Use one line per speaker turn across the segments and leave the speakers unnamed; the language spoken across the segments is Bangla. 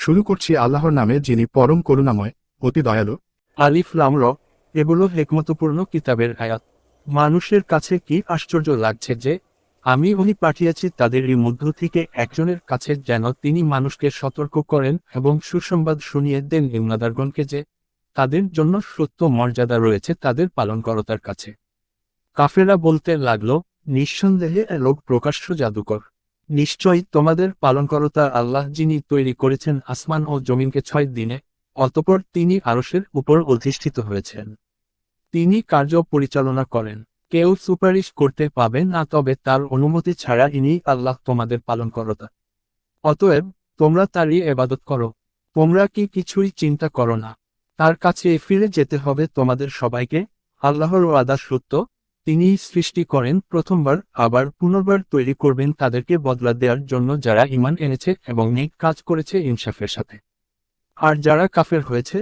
শুরু করছি আল্লাহর নামে যিনি পরম করুণাময়, অতি দয়ালু।
আলিফ লাম র, এগুলো হেকমতপূর্ণ কিতাবের আয়াত। মানুষের কাছে কি আশ্চর্য লাগছে যে, আমি উনি পাঠিয়েছি তাদেরই মধ্য থেকে একজনের কাছে যেন তিনি মানুষকে সতর্ক করেন এবং সুসংবাদ শুনিয়ে দেন ইমনাদারগণকে যে, তাদের জন্য সত্য মর্যাদা রয়েছে তাদের পালনকর্তার কাছে। কাফেরা বলতে লাগল, নিঃসন্দেহে লোক প্রকাশ্য জাদুকর। নিশ্চয়ই তোমাদের পালনকর্তা আল্লাহ যিনি তৈরি করেছেন আসমান ও জমিনকে ছয় দিনে, অতপর তিনি আরশের উপর অধিষ্ঠিত হয়েছেন। তিনি কার্য পরিচালনা করেন। কেউ সুপারিশ করতে পাবে না, তবে তার অনুমতি ছাড়া ইনি আল্লাহ তোমাদের পালনকর্তা। অতএব, তোমরা তারই এবাদত করো। তোমরা কি কিছুই চিন্তা করো না। তার কাছে ফিরে যেতে হবে তোমাদের সবাইকে, আল্লাহর আদা সত্য তিনি সৃষ্টি করেন প্রথমবার, আবার পুনর্বার তৈরি করবেন তাদেরকে বদলা দেওয়ার জন্য যারা ইমান এনেছে এবং নেক কাজ করেছে ইনসাফের সাথে। আর যারা কাফের হয়েছে,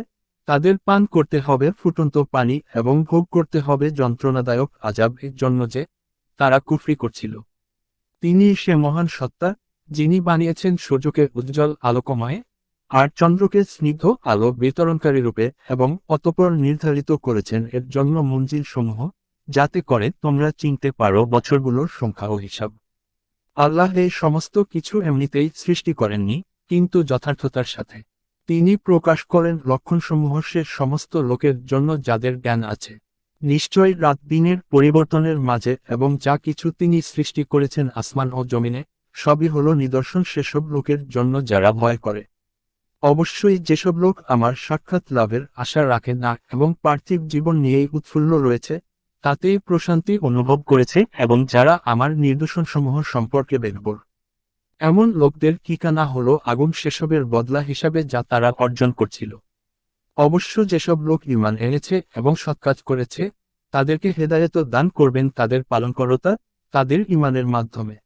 তাদের পান করতে হবে ফুটন্ত পানি এবং ভোগ করতে হবে যন্ত্রণাদায়ক আজাব এর জন্য যে তারা কুফরি করছিল। তিনি সে মহান সত্তা, যিনি বানিয়েছেন সূর্যকে উজ্জ্বল আলোকময় আর চন্দ্রকে স্নিগ্ধ আলো বিতরণকারী রূপে এবং অতপর নির্ধারিত করেছেন এর জন্য মঞ্জিল সমূহ যাতে করে তোমরা চিনতে পারো বছরগুলোর সংখ্যা ও হিসাব। আল্লাহ এই সমস্ত কিছু এমনিতেই সৃষ্টি করেননি, কিন্তু যথার্থতার সাথে। তিনি প্রকাশ করেন লক্ষণসমূহ সে সমস্ত লোকের জন্য যাদের জ্ঞান আছে। নিশ্চয় রাত দিনের পরিবর্তনের মাঝে এবং যা কিছু তিনি সৃষ্টি করেছেন আসমান ও জমিনে, সবই হল নিদর্শন সেসব লোকের জন্য যারা ভয় করে। অবশ্যই যেসব লোক আমার সাক্ষাৎ লাভের আশা রাখে না এবং পার্থিব জীবন নিয়েই উৎফুল্ল রয়েছে তাতেই প্রশান্তি অনুভব করেছে এবং যারা আমার নির্দোষণসমূহ সম্পর্কে বেরবর এমন লোকদের ঠিকানা হলো আগুন সেসবের বদলা হিসাবে যা তারা অর্জন করছিল। অবশ্য যেসব লোক ইমান এনেছে এবং সৎকাজ করেছে, তাদেরকে হেদায়ত দান করবেন তাদের পালনকর্তা, তাদের ইমানের মাধ্যমে।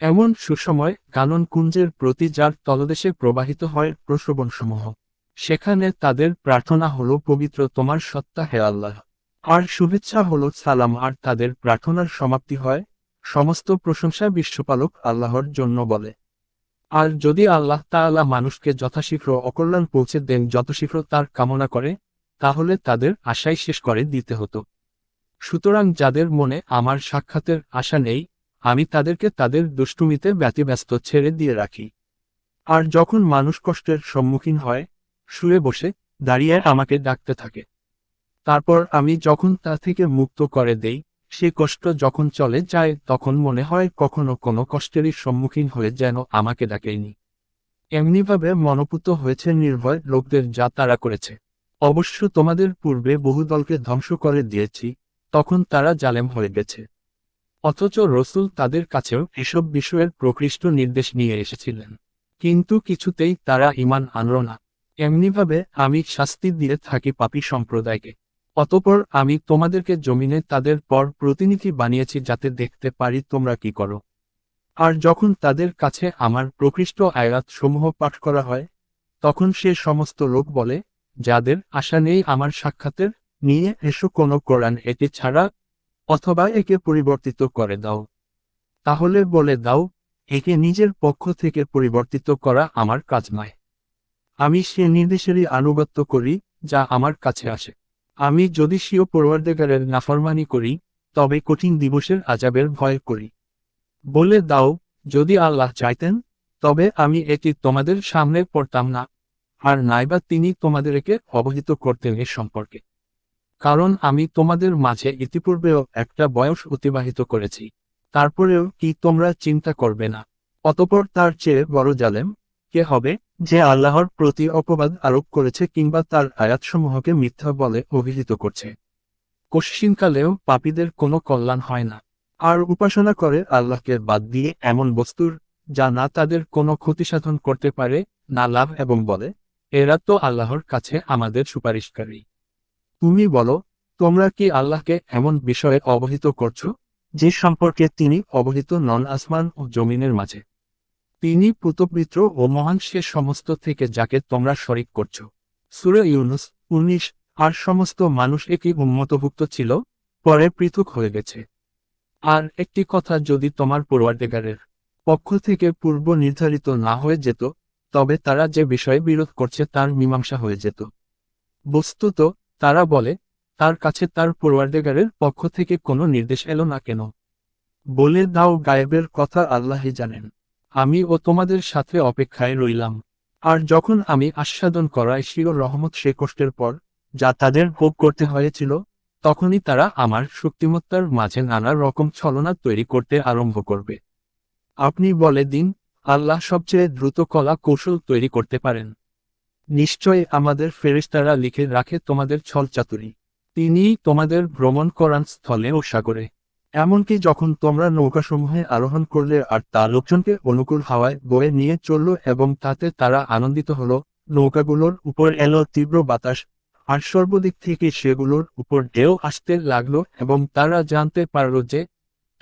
এমন সুসময় কানন কুঞ্জের প্রতি যার তলদেশে প্রবাহিত হয় প্রশ্রবণসমূহ সেখানে তাদের প্রার্থনা হল, পবিত্র তোমার সত্তা হে আল্লাহ। আর শুভেচ্ছা হলো, সালাম। আর তাদের প্রার্থনার সমাপ্তি হয়। সমস্ত প্রশংসা বিশ্বপালক আল্লাহর জন্য বলে। আর যদি আল্লাহ তাআলা মানুষকে যথাশীঘ্র অকল্যাণ পৌঁছে দেন যত শীঘ্র তার কামনা করে, তাহলে তাদের আশাই শেষ করে দিতে হতো। সুতরাং যাদের মনে আমার সাক্ষাতের আশা নেই, আমি তাদেরকে তাদের দুষ্টুমিতে ব্যতিব্যস্ত ছেড়ে দিয়ে রাখি। আর যখন মানুষ কষ্টের সম্মুখীন হয়, শুয়ে বসে দাঁড়িয়ে আমাকে ডাকতে থাকে। তারপর আমি যখন তা থেকে মুক্ত করে দেই, সে কষ্ট যখন চলে যায়, তখন মনে হয় কখনো কোনো কষ্টেরই সম্মুখীন হয়ে যেন আমাকে ডাকেনি। এমনিভাবে মনোপুত হয়েছে নির্ভয় লোকদের যা তারা করেছে। অবশ্য তোমাদের পূর্বে বহু দলকে ধ্বংস করে দিয়েছি, তখন তারা জালেম হয়ে গেছে। অথচ রসুল তাদের কাছেও এসব বিষয়ের প্রকৃষ্ট নির্দেশ নিয়ে এসেছিলেন। কিন্তু কিছুতেই তারা ইমান আনল না। এমনিভাবে আমি শাস্তি দিয়ে থাকি পাপী সম্প্রদায়কে। অতপর আমি তোমাদেরকে জমিনে তাদের পর প্রতিনিধি বানিয়েছি যাতে দেখতে পারি তোমরা কি করো। আর যখন তাদের কাছে আমার প্রকৃষ্ট আয়াত সমূহ পাঠ করা হয়, তখন সে সমস্ত লোক বলে, যাদের আশা নেই আমার সাক্ষাতের, নিয়ে এসো কোনো কোরআন এটি ছাড়া, অথবা একে পরিবর্তিত করে দাও। তাহলে বলে দাও, একে নিজের পক্ষ থেকে পরিবর্তিত করা আমার কাজ নয়। আমি সে নির্দেশেরই আনুগত্য করি, যা আমার কাছে আসে। আমি যদি স্বীয় পরওয়ার্দেগারের নাফরমানি করি, তবে কঠিন দিবসের আজাবের ভয় করি। বলে দাও, যদি আল্লাহ চাইতেন, তবে আমি এটি তোমাদের সামনে পড়তাম না, আর নাইবা তিনি তোমাদেরকে অবহিত করতেন এ সম্পর্কে। কারণ আমি তোমাদের মাঝে ইতিপূর্বেও একটা বয়স অতিবাহিত করেছি, তারপরেও কি তোমরা চিন্তা করবে না? অতপর তার চেয়ে বড় জালেম কে হবে? যে আল্লাহর প্রতি অপবাদ আরোপ করেছে কিংবা তার আয়াতসমূহকে মিথ্যা বলে অভিহিত করছে। কশ্চিনকালেও পাপীদের কোনো কল্যাণ হয় না। আর উপাসনা করে আল্লাহকে বাদ দিয়ে এমন বস্তুর, যা না তাদের কোনো ক্ষতিসাধন করতে পারে, না লাভ এবং বলে, এরা তো আল্লাহর কাছে আমাদের সুপারিশকারী। তুমি বলো, তোমরা কি আল্লাহকে এমন বিষয়ে অবহিত করছ, যে সম্পর্কে তিনি অবহিত নন আসমান ও জমিনের মাঝে? তিনি পুতপিত্র ও মহান সে সমস্ত থেকে যাকে তোমরা শরিক করছ। সুরে ইউনুস উনিশ, আর সমস্ত মানুষ একই উন্মতভুক্ত ছিল, পরে পৃথক হয়ে গেছে। আর একটি কথা যদি তোমার পূর্বাধিকারের পক্ষ থেকে পূর্ব নির্ধারিত না হয়ে যেত, তবে তারা যে বিষয়ে বিরোধ করছে তার মীমাংসা হয়ে যেত। বস্তুত তারা বলে, তার কাছে তার পূর্বার্ধেগারের পক্ষ থেকে কোনো নির্দেশ এলো না কেন? বলে দাও গায়েবের কথা আল্লাহই জানেন। আমি ও তোমাদের সাথে অপেক্ষায় রইলাম। আর যখন আমি আস্বাদন করাই শিও রহমত সে কষ্টের পর যা তাদের ভোগ করতে হয়েছিল, তখনই তারা আমার শক্তিমত্তার মাঝে নানা রকম ছলনা তৈরি করতে আরম্ভ করবে। আপনি বলে দিন, আল্লাহ সবচেয়ে দ্রুত কলা কৌশল তৈরি করতে পারেন। নিশ্চয় আমাদের ফেরিস্তারা লিখে রাখে তোমাদের ছল চাতুরি তিনিই তোমাদের ভ্রমণ করান স্থলে ও সাগরে। এমনকি যখন তোমরা নৌকাসমূহে আরোহণ করলে আর তা লোকজনকে অনুকূল হাওয়ায় বয়ে নিয়ে চলল এবং তাতে তারা আনন্দিত হলো, নৌকাগুলোর উপর এলো তীব্র বাতাস। আর সর্বদিক থেকে সেগুলোর উপর ঢেউ আসতে লাগল এবং তারা জানতে পারল যে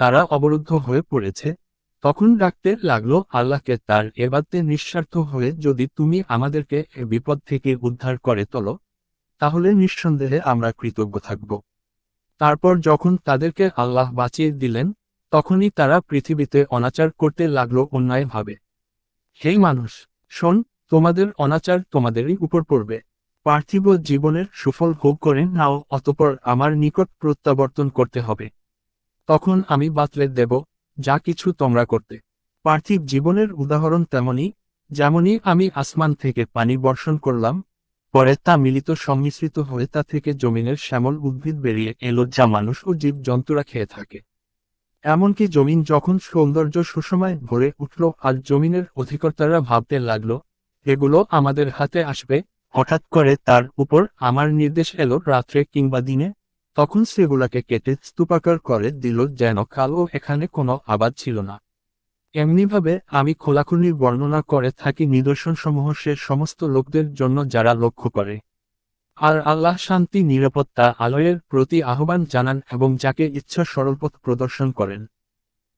তারা অবরুদ্ধ হয়ে পড়েছে। তখন ডাকতে লাগল, আল্লাহকে তার এবারতে নিঃস্বার্থ হয়ে যদি তুমি আমাদেরকে বিপদ থেকে উদ্ধার করে তোলো, তাহলে নিঃসন্দেহে আমরা কৃতজ্ঞ থাকব। তারপর যখন তাদেরকে আল্লাহ বাঁচিয়ে দিলেন, তখনই তারা পৃথিবীতে অনাচার করতে লাগল অন্যায়ভাবে। হেই মানুষ, শোন, তোমাদের অনাচার তোমাদেরই উপর পড়বে। পার্থিব জীবনের সুফল ভোগ করে নাও, অতপর আমার নিকট প্রত্যাবর্তন করতে হবে। তখন আমি বাতলে দেব, যা কিছু তোমরা করতে। পার্থিব জীবনের উদাহরণ তেমনি যেমনই আমি আসমান থেকে পানি বর্ষণ করলাম পরে তা মিলিত সংমিশ্রিত হয়ে তা থেকে জমিনের শ্যামল উদ্ভিদ বেরিয়ে এলো যা মানুষ ও জীব জন্তুরা খেয়ে থাকে। এমনকি জমিন যখন সৌন্দর্য সুসময় ভরে উঠল আর জমিনের অধিকর্তারা ভাবতে লাগল, এগুলো আমাদের হাতে আসবে? হঠাৎ করে তার উপর আমার নির্দেশ এলো রাত্রে কিংবা দিনে। তখন সেগুলাকে কেটে স্তূপাকার করে দিল যেন কালো এখানে কোনো আবাদ ছিল না। এমনিভাবে, আমি খোলাখুলি বর্ণনা করে থাকি নিদর্শনসমূহ সে সমস্ত লোকদের জন্য যারা লক্ষ্য করে। আর আল্লাহ শান্তি, নিরাপত্তা, আলয়ের প্রতি আহ্বান জানান এবং যাকে ইচ্ছা সরলপথ প্রদর্শন করেন।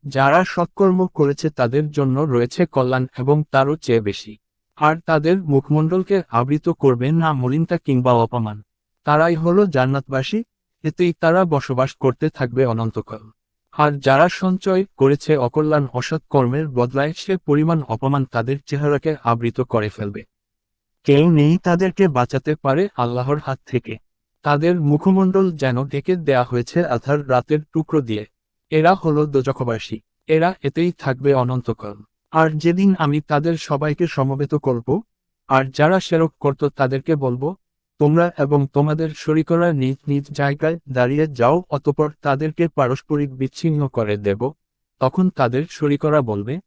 যারা সৎকর্ম করেছে তাদের জন্য রয়েছে কল্যাণ এবং তারও চেয়ে বেশি। আর তাদের মুখমণ্ডলকে আবৃত করবে না মলিনতা কিংবা অপমান। তারাই হল জান্নাতবাসী, এতেই তারা বসবাস করতে থাকবে অনন্তকাল। আর যারা সঞ্চয় করেছে অকল্যাণ অসৎ কর্মের বদলায় সে পরিমাণ অপমান তাদের চেহারাকে আবৃত করে ফেলবে। কেউ নেই তাদেরকে বাঁচাতে পারে আল্লাহর হাত থেকে। তাদের মুখমণ্ডল যেন ডেকে দেয়া হয়েছে আধার রাতের টুকরো দিয়ে। এরা হলো দোজখবাসী। এরা এতেই থাকবে অনন্তকাল। আর যেদিন আমি তাদের সবাইকে সমবেত করব, আর যারা সেরক করত তাদেরকে বলব তোমরা এবং তোমাদের শরিকরা নিজ নিজ জায়গায় দাঁড়িয়ে যাও, অতপর তাদেরকে পারস্পরিক বিচ্ছিন্ন করে দেব। তখন তাদের শরিকরা বলবে,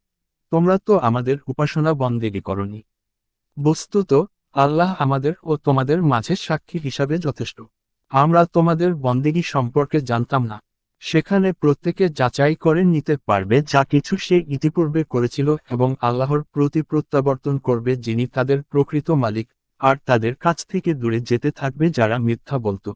তোমরা তো আমাদের উপাসনা বন্দেগী করনি। বস্তুত, আল্লাহ আমাদের ও তোমাদের মাঝে সাক্ষী হিসাবে যথেষ্ট। আমরা তোমাদের বন্দেগি সম্পর্কে জানতাম না। সেখানে প্রত্যেকে যাচাই করে নিতে পারবে যা কিছু সে ইতিপূর্বে করেছিল এবং আল্লাহর প্রতি প্রত্যাবর্তন করবে যিনি তাদের প্রকৃত মালিক। আর তাদের কাছ থেকে দূরে যেতে থাকবে যারা মিথ্যা বলতো।